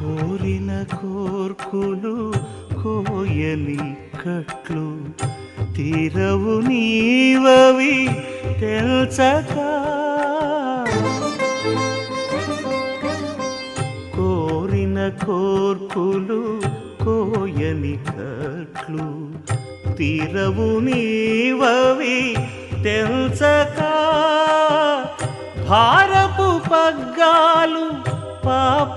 కోరిన కోర్కులు కోయని కట్లు తీరవు నీవవి తెల్చక. కోరిన కోర్కులు కోయని కట్లు తీరవు నీవవి తెల్చక. భారపు పగ్గాలు పాప